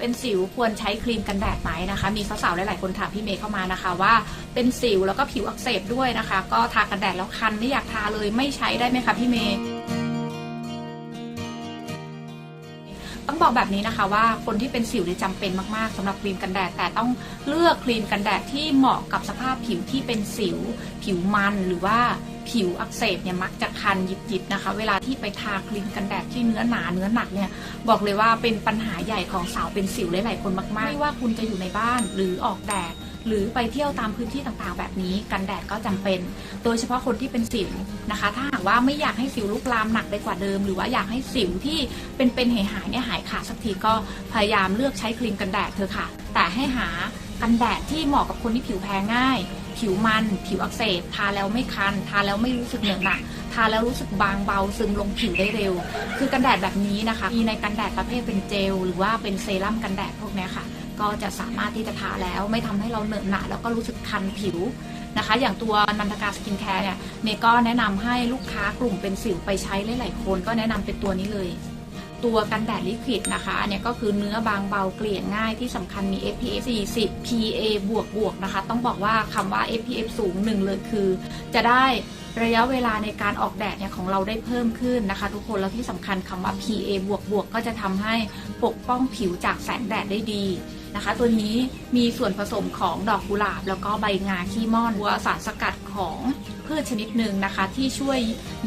เป็นสิวควรใช้ครีมกันแดดไหมนะคะ มีสาวๆหลายๆคนถามพี่เมย์เข้ามานะคะว่าเป็นสิวแล้วก็ผิวอักเสบด้วยนะคะ ก็ทากันแดดแล้วคันไม่อยากทาเลยไม่ใช้ได้ไหมคะพี่เมย์ต้องบอกแบบนี้นะคะว่าคนที่เป็นสิวเนี่ยจำเป็นมากๆสำหรับครีมกันแดด แต่ต้องเลือกครีมกันแดดที่เหมาะกับสภาพผิวที่เป็นสิว ผิวมันหรือว่า ผิวอักเสบเนี่ยมักจะคันหยิบๆนะคะ เวลาที่ไปทาครีมกันแดดที่เนื้อหนาเนื้อหนักเนี่ยบอกเลยว่าเป็นปัญหาใหญ่ของสาวเป็นสิวหลายๆคนมากๆไม่ว่าคุณจะอยู่ในบ้านหรือออกแดดหรือไปเที่ยวตามพื้นที่ต่างๆ แบบนี้กันแดดก็จำเป็น โดยเฉพาะคนที่เป็นสิวนะคะ ถ้าหากว่าไม่อยากให้สิวลุกลามหนักไปกว่าเดิม หรือว่าอยากให้สิวที่เป็นๆหายๆเนี่ยหายขาดสักทีก็พยายามเลือกใช้ครีมกันแดดเถอะค่ะ แต่ให้หา กันแดดที่เหมาะกับคนที่ผิวแพ้ง่าย ผิวมัน ผิวอักเสบ ทาแล้วไม่คัน ทาแล้วไม่รู้สึกเหนอะหนัก ทาแล้วรู้สึกบางเบาซึมลงผิวได้เร็ว คือกันแดดแบบนี้นะคะ มีในกันแดดประเภทเป็นเจล หรือว่าเป็นเซรั่มกันแดดพวกนี้ค่ะ ก็จะสามารถที่จะทาแล้วไม่ทำให้เราเหนอะหนะแล้วก็รู้สึกคันผิวนะคะ อย่างตัวนันทกาสกินแคร์เนี่ยเมย์ก็แนะนำให้ลูกค้ากลุ่มเป็นสิวไปใช้หลายๆคน ก็แนะนำเป็นตัวนี้เลย ตัวกันแดดลิควิดนะคะอันเนี้ยก็คือเนื้อบางเบาเกลี่ยง่ายที่สำคัญมี SPF 40 PA บวกบวกนะคะ ต้องบอกว่าคำว่า SPF สูงหนึ่งเลยคือ จะได้ระยะเวลาในการออกแดดเนี่ยของเราได้เพิ่มขึ้นนะคะ ทุกคนแล้วที่สำคัญคำว่า PA บวกบวกก็จะทำให้ปกป้องผิวจากแสงแดดได้ดีนะคะ ตัวนี้มีส่วนผสมของดอกกุหลาบ แล้วก็ใบงาขี้ม่อนตัวสารสกัดของ พืชชนิดหนึ่งนะคะ ที่ช่วย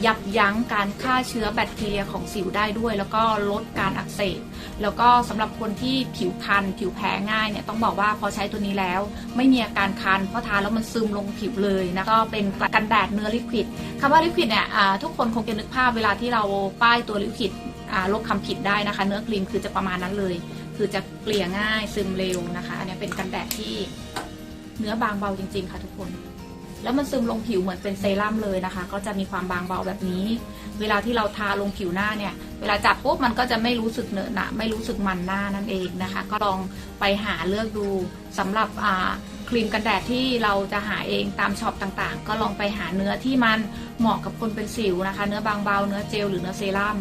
ยับยั้งการฆ่าเชื้อแบคทีเรียของสิวได้ด้วย แล้วก็ลดการอักเสบแล้วก็สำหรับคนที่ผิวคันผิวแพ้ง่ายเนี่ยต้องบอกว่าพอใช้ตัวนี้แล้ว ไม่มีอาการคันเพราะทาแล้วมันซึมลงผิวเลยนะก็เป็นกันแดดเนื้อลิควิดคำว่าลิควิดเนี่ยทุกคนคงจะนึกภาพเวลาที่เราป้ายตัวลิควิดลบคำผิดได้นะคะ เนื้อครีมคือจะประมาณนั้นเลย คือจะเกลี่ยง่ายซึมเร็วนะคะ อันนี้เป็นกันแดดที่เนื้อบางเบาจริง ๆ ค่ะทุกคน แล้วมันซึมลงผิวเหมือนเป็นเซรั่มเลยนะคะ ก็จะมีความบางเบาแบบนี้ เวลาที่เราทาลงผิวหน้าเนี่ย เวลาจับปุ๊บมันก็จะไม่รู้สึกเหนอะหนะไม่รู้สึกมันหน้านั่นเองนะคะ ก็ลองไปหาเลือกดูสำหรับครีมกันแดดที่เราจะหาเองตามช็อปต่างๆ ก็ลองไปหาเนื้อที่มันเหมาะกับคนเป็นสิวนะคะ เนื้อบางเบาเนื้อเจลหรือเนื้อเซรั่ม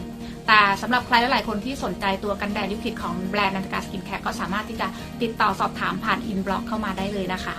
แต่สำหรับใครหลายๆคนที่สนใจตัวกันแดดลิควิดของแบรนด์นันทกาสกินแคร์ก็สามารถที่จะติดต่อสอบถามผ่านอินบล็อกเข้ามาได้เลยนะคะ